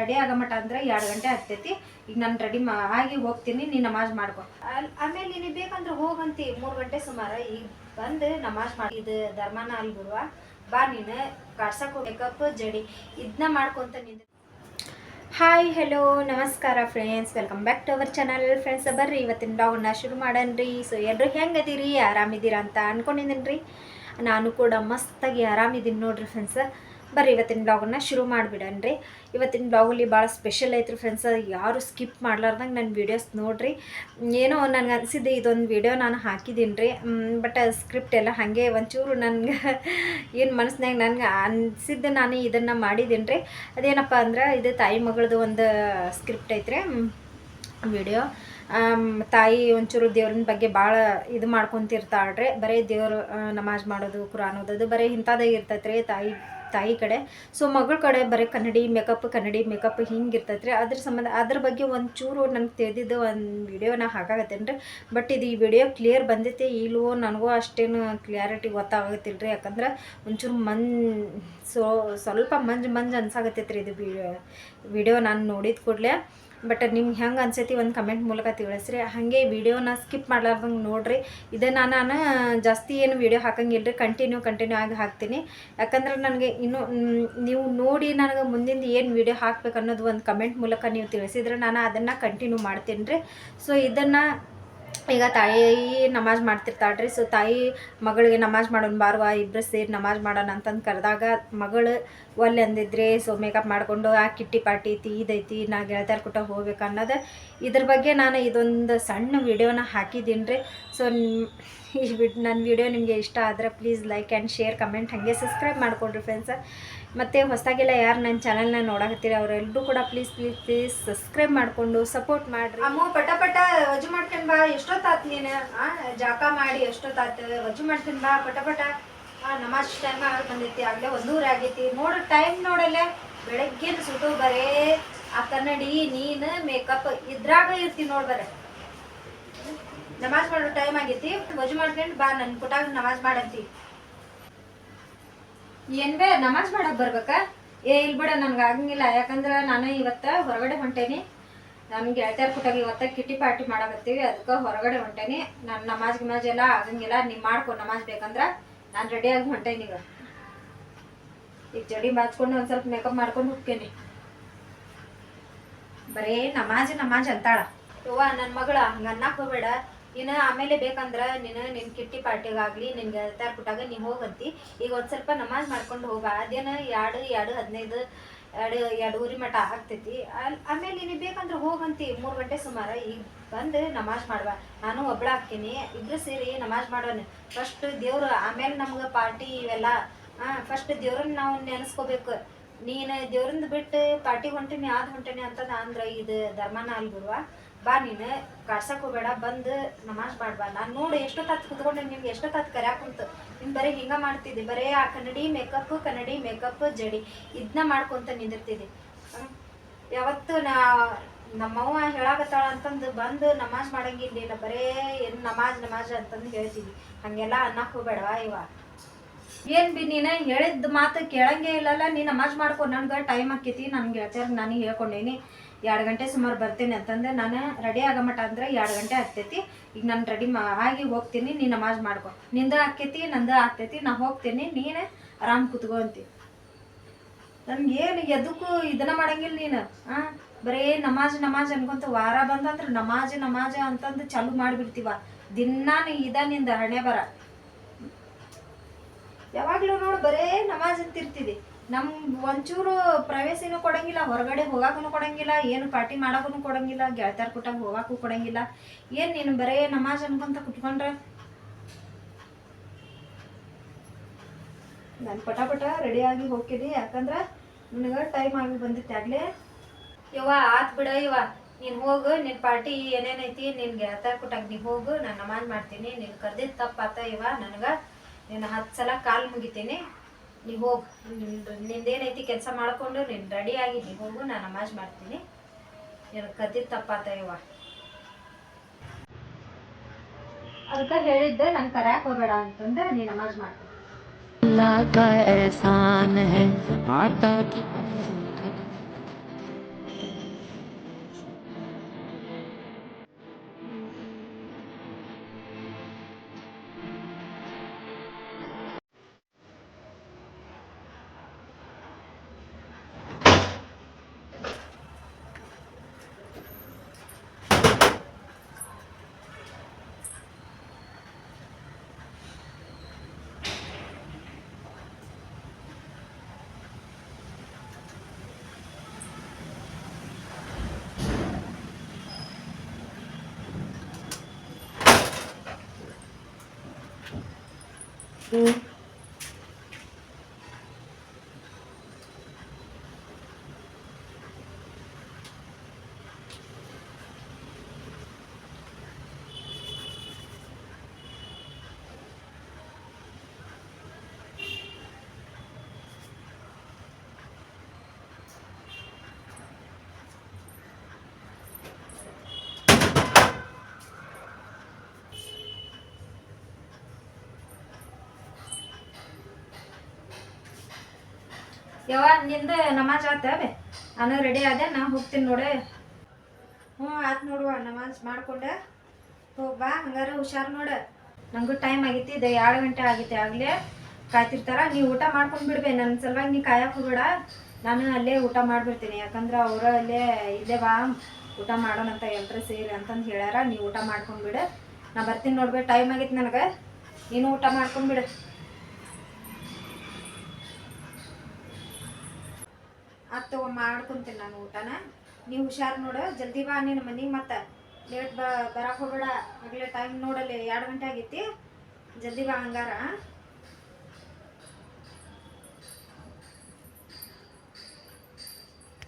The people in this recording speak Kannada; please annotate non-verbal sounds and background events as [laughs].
ರೆಡಿ ಆಗೋ ಮಟ ಅಂದ್ರೆ ಎರಡು ಗಂಟೆ ಆಗ್ತೈತಿ. ಈಗ ನಾನು ರೆಡಿ ಮಾ ಆಗಿ ಹೋಗ್ತೀನಿ ನೀ ನಮಾಜ್ ಮಾಡ್ಕೊ. ಆಮೇಲೆ ನಿನಗೆ ಬೇಕಂದ್ರೆ ಹೋಗಂತಿ. ಮೂರು ಗಂಟೆ ಸುಮಾರು ಈಗ ಬಂದು ನಮಾಜ್ ಮಾಡಿ ಇದು ಧರ್ಮನ ಅಲ್ಲಿ ಬಿಡುವ ಬಾ ನೀನು ಕಾಡ್ಸಕ್ಕೆ ಮೇಕಪ್ ಜಡಿ. ಇದನ್ನ ಮಾಡ್ಕೊಂತ ನಿಂದ ಹಾಯ್ ಹೆಲೋ ನಮಸ್ಕಾರ friends welcome back to our channel friends ಬರ್ರಿ ಇವತ್ತಿನ ಬ್ಲಾಗ್ನ ಶುರು ಮಾಡನ್ರಿ. ಸೊ ಎಲ್ಲರೂ ಹೆಂಗದೀರಿ ಆರಾಮಿದ್ದೀರಾ ಅಂತ ಅನ್ಕೊಂಡಿದ್ದೀನಿ ರೀ ನಾನು ಕೂಡ ಮಸ್ತಾಗಿ ಆರಾಮಿದ್ದೀನಿ ನೋಡ್ರಿ ಫ್ರೆಂಡ್ಸ್ ಬರ್ರಿ, ಇವತ್ತಿನ ಬ್ಲಾಗನ್ನ ಶುರು ಮಾಡಿಬಿಡನ್ರಿ. ಇವತ್ತಿನ ಬ್ಲಾಗಲ್ಲಿ ಭಾಳ ಸ್ಪೆಷಲ್ ಐತ್ರಿ ಫ್ರೆಂಡ್ಸ್ ಯಾರು ಸ್ಕಿಪ್ ಮಾಡ್ಲಾರ್ದಂಗೆ ನನ್ನ ವೀಡಿಯೋಸ್ ನೋಡಿರಿ. ಏನೋ ನನಗೆ ಅನಿಸಿದ್ದೆ ಇದೊಂದು ವಿಡಿಯೋ ನಾನು ಹಾಕಿದ್ದೀನಿ ರೀ ಬಟ್ ಸ್ಕ್ರಿಪ್ಟ್ ಎಲ್ಲ ಹಾಗೆ ಒಂಚೂರು ನನಗೆ [laughs] ಏನು ಮನಸ್ಸಿನಾಗ ನನಗೆ ಅನಿಸಿದ್ದು ನಾನು ಇದನ್ನು ಮಾಡಿದ್ದೀನಿ ರೀ ಅದೇನಪ್ಪ ಅಂದ್ರೆ ಇದು ತಾಯಿ ಮಗಳದು ಒಂದು ಸ್ಕ್ರಿಪ್ಟ್ ಐತ್ರಿ ವಿಡಿಯೋ ತಾಯಿ ಒಂಚೂರು ದೇವ್ರಿನ ಬಗ್ಗೆ ಭಾಳ ಇದು ಮಾಡ್ಕೊತಿರ್ತಾಳ್ರಿ. ಬರೀ ದೇವರು ನಮಾಜ್ ಮಾಡೋದು, ಕುರಾನ್ ಓದೋದು, ಬರೀ ಇಂಥದ್ದೇ ಇರ್ತೈತೆ ತಾಯಿ. ತಾಯಿ ಕಡೆ. ಸೊ ಮಗಳ ಕಡೆ ಬರೀ ಕನ್ನಡಿ ಮೇಕಪ್ ಕನ್ನಡಿ ಮೇಕಪ್ ಹಿಂಗೆ ಇರ್ತೈತೆ ರೀ ಅದ್ರ ಸಂಬಂಧ, ಅದ್ರ ಬಗ್ಗೆ ಒಂಚೂರು ನನಗೆ ತಿಳಿದಿದ್ದು ಒಂದು ವಿಡಿಯೋನ ಹಾಕಾಗತ್ತೇನು ರೀ ಬಟ್ ಇದು ಈ ವಿಡಿಯೋ ಕ್ಲಿಯರ್ ಬಂದೈತೆ ಇಲ್ವೋ ನನಗೂ ಅಷ್ಟೇನು ಕ್ಲಿಯಾರಿಟಿ ಗೊತ್ತಾಗತ್ತಿಲ್ಲ ರೀ ಯಾಕಂದ್ರೆ ಒಂಚೂರು ಮನ್ ಸೊ, ಸ್ವಲ್ಪ ಮಂಜು ಮಂಜು ಅನ್ಸಾಗತ್ತೈತೆ ರೀ ಇದು ವಿಡಿಯೋ ವಿಡಿಯೋ ನಾನು ನೋಡಿದ ಕೂಡಲೇ. ಬಟ್ ನಿಮ್ಗೆ ಹೆಂಗೆ ಅನ್ಸೈತಿ ಒಂದು ಕಮೆಂಟ್ ಮೂಲಕ ತಿಳಿಸ್ರಿ. ಹಾಗೆ ವಿಡಿಯೋನ ಸ್ಕಿಪ್ ಮಾಡ್ಲಾರ್ದಂಗೆ ನೋಡ್ರಿ. ಇದನ್ನು ನಾನು ಜಾಸ್ತಿ ಏನು ವೀಡಿಯೋ ಹಾಕಂಗಿಲ್ಲ ರೀ ಕಂಟಿನ್ಯೂ ಕಂಟಿನ್ಯೂ ಆಗಿ ಹಾಕ್ತೀನಿ. ಯಾಕಂದ್ರೆ ನನಗೆ ಇನ್ನೂ ನೀವು ನೋಡಿ ನನಗೆ ಮುಂದಿನ ಏನು ವಿಡಿಯೋ ಹಾಕ್ಬೇಕು ಅನ್ನೋದು ಒಂದು ಕಮೆಂಟ್ ಮೂಲಕ ನೀವು ತಿಳಿಸಿದ್ರೆ ನಾನು ಅದನ್ನು ಕಂಟಿನ್ಯೂ ಮಾಡ್ತೀನಿ ರೀ ಸೊ ಇದನ್ನು ಈಗ ತಾಯಿ ನಮಾಜ್ ಮಾಡ್ತಿರ್ತಾಳ್ರಿ. ಸೊ ತಾಯಿ ಮಗಳಿಗೆ ನಮಾಜ್ ಮಾಡೋಣ ಬಾರ್ವಾ ಇಬ್ಬರು ಸೇರಿ ನಮಾಜ್ ಮಾಡೋಣ ಅಂತಂದು ಕರೆದಾಗ ಮಗಳು ಒಲ್ಲೆ ಅಂದಿದ್ರಿ ಸೊ ಮೇಕಪ್ ಮಾಡಿಕೊಂಡು, ಆ, ಕಿಟ್ಟಿ ಪಾಟಿ ಐತಿ, ಇದೈತಿ, ನಾ ಗೆಳತಿಯರ ಕುಟ ಹೋಗ್ಬೇಕು ಅನ್ನೋದು. ಇದ್ರ ಬಗ್ಗೆ ನಾನು ಇದೊಂದು ಸಣ್ಣ ವಿಡಿಯೋನ ಹಾಕಿದ್ದೀನಿ ರೀ ಸೊ ಈ ವಿಡ್ ನನ್ನ ವಿಡಿಯೋ ನಿಮಗೆ ಇಷ್ಟ ಆದರೆ please like and share, comment, ಹಾಗೆ ಸಬ್ಸ್ಕ್ರೈಬ್ ಮಾಡಿಕೊಡ್ರಿ ಫ್ರೆಂಡ್ಸ್ ಮತ್ತು ಹೊಸದಾಗೆಲ್ಲ ಯಾರು ನನ್ನ ಚಾನಲ್ನ ನೋಡಕತ್ತೀರಿ ಅವರೆಲ್ಲರೂ ಕೂಡ ಪ್ಲೀಸ್ ಪ್ಲೀಸ್ ಪ್ಲೀಸ್ ಸಬ್ಸ್ಕ್ರೈಬ್ ಮಾಡಿಕೊಂಡು ಸಪೋರ್ಟ್ ಮಾಡಿರಿ. ಅಮ್ಮ, ಪಟ ಪಟ ವಜು ಮಾಡ್ಕೊಂಡು ಬಾ. ಎಷ್ಟೊತ್ತಾತ್ ನೀನು? ಜಾಕ ಮಾಡಿ ಎಷ್ಟೊತ್ತಾತ? ವಜು ಮಾಡ್ತೀನಿ ಬಾ, ಪಟ ಪಟ. ನಮಾಜ್ ಟೈಮ್ ಆಗಿ ಬಂದೈತಿ, ಆಗಲೇ ಒಂದೂವರೆ ಆಗೈತಿ. ನೋಡು ಟೈಮ್ ನೋಡಲ್ಲ ಬೆಳಗ್ಗೆ ಸುಟ್ಟು ಬರೇ ಆ ಕನ್ನಡಿ, ನೀನು ಮೇಕಪ್ ಇದ್ರಾಗ ಇರ್ತೀನಿ ನೋಡ್ ಬರೇ. ನಮಾಜ್ ಮಾಡೋ ಟೈಮ್ ಆಗೈತಿ ವಜು ಮಾಡ್ಕೊಂಡು ಬಾ ನನ್ನ ಪುಟಾಗ ನಮಾಜ್ ಮಾಡಂತಿ. ಏನ್ ಬೇ ನಮಾಜ್ ಮಾಡಕ್ ಬರ್ಬೇಕಾ? ಏ, ಇಲ್ ಬಿಡ, ನನ್ಗೆ ಆಗಂಗಿಲ್ಲ. ಯಾಕಂದ್ರೆ ನಾನು ಇವತ್ತ ಹೊರಗಡೆ ಹೊಂಟೇನಿ. ನಮ್ ಗೆಳತಿಯರ್ ಕುಟಾಗ ಇವತ್ತ ಕಿಟ್ಟಿ ಪಾರ್ಟಿ ಮಾಡಕತ್ತೀವಿ. ಅದಕ್ಕೆ ಹೊರಗಡೆ ಹೊಂಟೇನಿ. ನಾನು ನಮಾಜ್ ಗಿಮಾಜ್ ಎಲ್ಲ ಆಗಂಗಿಲ್ಲ. ನೀ ಮಾಡ್ಕೊ, ನಮಾಜ್ ಬೇಕಂದ್ರ ನಾನು ರೆಡಿಯಾಗಿ ಹೊಂಟೇನಿ ಈಗ. ಈಗ ಜಡಿ ಬಾಚ್ಕೊಂಡು ಒಂದ್ ಸ್ವಲ್ಪ ಮೇಕಪ್ ಮಾಡ್ಕೊಂಡು ಹೋಗ್ತೇನೆ. ಬರೇ ನಮಾಜ್ ನಮಾಜ್ ಅಂತಾಳ. ಯವ್ವ ನನ್ನ ಮಗಳ, ಹಂಗ ಅನ್ನಕ್ ಹೋಗ್ಬೇಡ. ನೀನು ಆಮೇಲೆ ಬೇಕಂದ್ರ ನೀನು ನಿನ್ ಕಿಟ್ಟಿ ಪಾರ್ಟಿಗಾಗ್ಲಿ ನಿನ್ ಗೆಳತಾರ ಕುಟಾಗ ನೀ ಹೋಗಂತಿ. ಈಗ ಒಂದ್ ಸ್ವಲ್ಪ ನಮಾಜ್ ಮಾಡ್ಕೊಂಡು ಹೋಗ. ಅದೇನ ಎರಡು ಎರಡು ಹದಿನೈದು, ಎರಡು ಎರಡೂರಿ ಮಠ ಆಗ್ತೈತಿ. ಆಮೇಲೆ ನೀನು ಬೇಕಂದ್ರೆ ಹೋಗಂತಿ. ಮೂರು ಗಂಟೆ ಸುಮಾರ ಈಗ ಬಂದು ನಮಾಜ್ ಮಾಡುವ. ನಾನು ಒಬ್ಳ ಹಾಕ್ತೀನಿ ಇಬ್ರು ಸೇರಿ ನಮಾಜ್ ಮಾಡೋಣ. ಫಸ್ಟ್ ದೇವ್ರು ಆಮೇಲೆ ನಮ್ಗೆ ಪಾರ್ಟಿ ಇವೆಲ್ಲ ಹಾಂ ಫಸ್ಟ್ ದೇವ್ರನ್ನ ನಾವು ನೆನೆಸ್ಕೋಬೇಕು. ನೀನು ದೇವ್ರಿಂದ ಬಿಟ್ಟು ಪಾರ್ಟಿ ಹೊಂಟೀನಿ, ಆದ್ ಹೊಂಟಿನಿ ಅಂತ ಅಂದ್ರೆ ಇದು ಧರ್ಮನ ಅಲ್ಲಿ ಗುರುವ ಬಾ ನೀನು, ಕಾಡ್ಸಕ್ ಹೋಗ್ಬೇಡ, ಬಂದು ನಮಾಜ್ ಮಾಡ್ಬಾ. ನಾನು ನೋಡು ಎಷ್ಟೊತ್ತಾತ್ ಕುತ್ಕೊಂಡೆ, ನಿಮ್ಗೆ ಎಷ್ಟೊತ್ತಾತ್ ಕರ್ಯಾಕ್ ಕುಂತು ನಿಮ್ ಬರೀ ಹಿಂಗ ಮಾಡ್ತಿದ್ದೆ, ಬರೇ ಆ ಕನ್ನಡಿ ಮೇಕಪ್ ಕನ್ನಡಿ ಮೇಕಪ್ ಜಡಿ. ಇದನ್ನ ಮಾಡ್ಕೊಂತ ನಿಂದಿರ್ತಿದ್ದೆ. ಯಾವತ್ತು ನಾ ನಮ್ಮವ್ವ ಹೇಳಾಕತ್ತಾಳ ಅಂತಂದು ಬಂದು ನಮಾಜ್ ಮಾಡಂಗಿಲ್ಲ ಬರೇ ಏನು ನಮಾಜ್ ನಮಾಜ್ ಅಂತಂದು ಹೇಳ್ತೀವಿ ಹಂಗೆಲ್ಲ ಅನ್ನಕ್ ಹೋಗ್ಬೇಡವಾ ಇವ. ಏನ್ ಬಿ ನೀನ ಹೇಳಿದ ಮಾತು ಕೇಳಂಗೆ ಇಲ್ಲಲ್ಲ ನೀ ನಮಾಜ್ ಮಾಡ್ಕೊ, ನನ್ಗೆ ಟೈಮ್ ಆಕೈತಿ ನನ್ನ ಗೆಳತಿಯರ್ ನಾನು ಹೇಳ್ಕೊಂಡೇನಿ. ಎರಡು ಗಂಟೆ ಸುಮಾರು ಬರ್ತೀನಿ ಅಂತಂದ್ರೆ ನಾನು ರೆಡಿ ಆಗೋ ಮಟ ಅಂದ್ರೆ ಎರಡು ಗಂಟೆ ಆಗ್ತೈತಿ. ಈಗ ನಾನು ರೆಡಿ ಆಗಿ ಹೋಗ್ತೀನಿ ನೀ ನಮಾಜ್ ಮಾಡ್ಕೊ. ನಿಂದ ಆಕೈತಿ ನಂದ ಆಗ್ತೈತಿ, ನಾ ಹೋಗ್ತೀನಿ, ನೀನು ಆರಾಮ್ ಕುತ್ಕೋ ಅಂತಿ. ಏನು ಎದಕ್ಕೂ ಇದನ್ನ ಮಾಡಂಗಿಲ್ಲ ನೀನು, ಆ? ಬರೇ ನಮಾಜ್ ನಮಾಜ್ ಅನ್ಕೊಂತ ವಾರ ಬಂದಂದ್ರೆ ನಮಾಜ್ ನಮಾಜ್ ಅಂತಂದು ಚಾಲು ಮಾಡಿಬಿಡ್ತೀವ. ದಿನಾನು ಇದ ನಿಂದ ಹಣೆ ಬರ. ಯಾವಾಗ್ಲೂ ನೋಡು, ಬರೇ ನಮಾಜ್ ಅಂತಿರ್ತಿದಿ ನಮ್ ಒಂಚೂರು ಪ್ರವೇಶನೂ ಕೊಡಂಗಿಲ್ಲ, ಹೊರಗಡೆ ಹೋಗಾಕೂ ಕೊಡಂಗಿಲ್ಲ, ಏನು ಪಾರ್ಟಿ ಮಾಡಾಕೂ ಕೊಡಂಗಿಲ್ಲ ಗೆಳತಾರ ಕುಟಾಗ ಹೋಗಾಕೂ ಕೊಡಂಗಿಲ್ಲ. ಏನ್ ನೀನು ಬರೇ ನಮಾಜ್ ಅನ್ಕೊಂತ ಕುತ್ಕೊಂಡ್ರೆ? ನಾನು ಪಟ ಪಟ ರೆಡಿಯಾಗಿ ಹೋಗ್ತೀನಿ, ಯಾಕಂದ್ರೆ ನಿನಗ ಟೈಮ್ ಆಗಿ ಬಂದಿತ್ತು ಆಗ್ಲೇ. ಯವ್ವ, ಆತ್ ಬಿಡ ಇವ ನೀನು ಹೋಗು ನಿನ್ನ ಪಾರ್ಟಿ ಏನೇನೈತಿ, ನಿನ್ ಗೆಳತಾರ ಕುಟಾಗ ನೀ ಹೋಗು, ನಾನು ನಮಾಜ್ ಮಾಡ್ತೀನಿ, ನೀನು ಕರ್ದಿದ್ದು ತಪ್ಪಾತ ಇವ ನನಗೆ ನೀನು ಹತ್ತು ಸಲ ಕಾಲು ಮುಗಿತೀನಿ. ನೀ ಹೋಗು. ನಿಂದೇನೈತಿ ಕೆಲಸ ಮಾಡಿಕೊಂಡು ನೀನು ರೆಡಿಯಾಗಿ ನೀವು ಹೋಗು ನಾನು ನಮಾಜ್ ಮಾಡ್ತೀನಿ. ನೀನು ಕದ್ದಿದ್ದು ತಪ್ಪಾತ ಯವ್ವ. ಅದಕ್ಕೆ ಹೇಳಿದ್ದೆ ನಾನು ಕರ್ಯಾಕ್ ಹೋಗಬೇಡ ಅಂತಂದ್ರೆ ನೀ ನಮಾಜ್ ಮಾಡ್ತೀನಿ you. ಯವ್ವ, ನಿಂದ ನಮಾಜ್ ಆತ ಬೇ ನಾನು ರೆಡಿ ಆದೆ, ನಾ ಹೋಗ್ತೀನಿ ನೋಡೆ. ಹ್ಞೂ, ಆತ್ ನೋಡುವ, ನಮಾಜ್ ಮಾಡ್ಕೊಂಡೆ. ಹೋಗಿ ಬಾ, ಹಂಗಾರೆ ಹುಷಾರು ನೋಡ. ನನಗೂ ಟೈಮ್ ಆಗೈತಿ, ಇದು ಎರಡು ಗಂಟೆ ಆಗೈತೆ ಆಗಲೇ. ಕಾಯ್ತಿರ್ತಾರ ನೀವು ಊಟ ಮಾಡ್ಕೊಂಡು ಬಿಡ್ಬೇ ನನ್ನ ಸಲುವಾಗಿ ನೀ ಕಾಯಕ್ಕೆ ಹೋಗ್ಬೇಡ. ನಾನು ಅಲ್ಲೇ ಊಟ ಮಾಡಿಬಿಡ್ತೀನಿ, ಯಾಕಂದ್ರೆ ಅವರು ಅಲ್ಲೇ ಇಲ್ಲೇ ಬಾ, ಊಟ ಮಾಡೋಣಂತ ಎಲ್ಲರೂ ಸೇರಿ ಅಂತಂದು ಹೇಳ್ಯಾರ ನೀವು ಊಟ ಮಾಡ್ಕೊಂಡ್ಬಿಡು ನಾ ಬರ್ತೀನಿ ನೋಡ್ಬೇಕು ಟೈಮ್ ಆಗೈತಿ ನನಗೆ. ನೀನು ಊಟ ಮಾಡ್ಕೊಂಡ್ಬಿಡು ಆತ್ ತಗೋ ಮಾಡ್ಕೊಂತೀನಿ ನಾನು ಊಟನ. ನೀವು ಹುಷಾರು ನೋಡು, ಜಲ್ದಿ ಬಾ ನಿನ್ನ ಮನೆಗೆ ಮತ್ತೆ. ಲೇಟ್ ಬ ಬರಕ್ಕೆ ಹೋಗ್ಬೇಡ. ಆಗಲೇ ಟೈಮ್ ನೋಡಲ್ಲಿ ಎರಡು ಗಂಟೆ ಆಗೈತಿ. ಜಲ್ದಿ ಬಾ ಹಂಗಾರ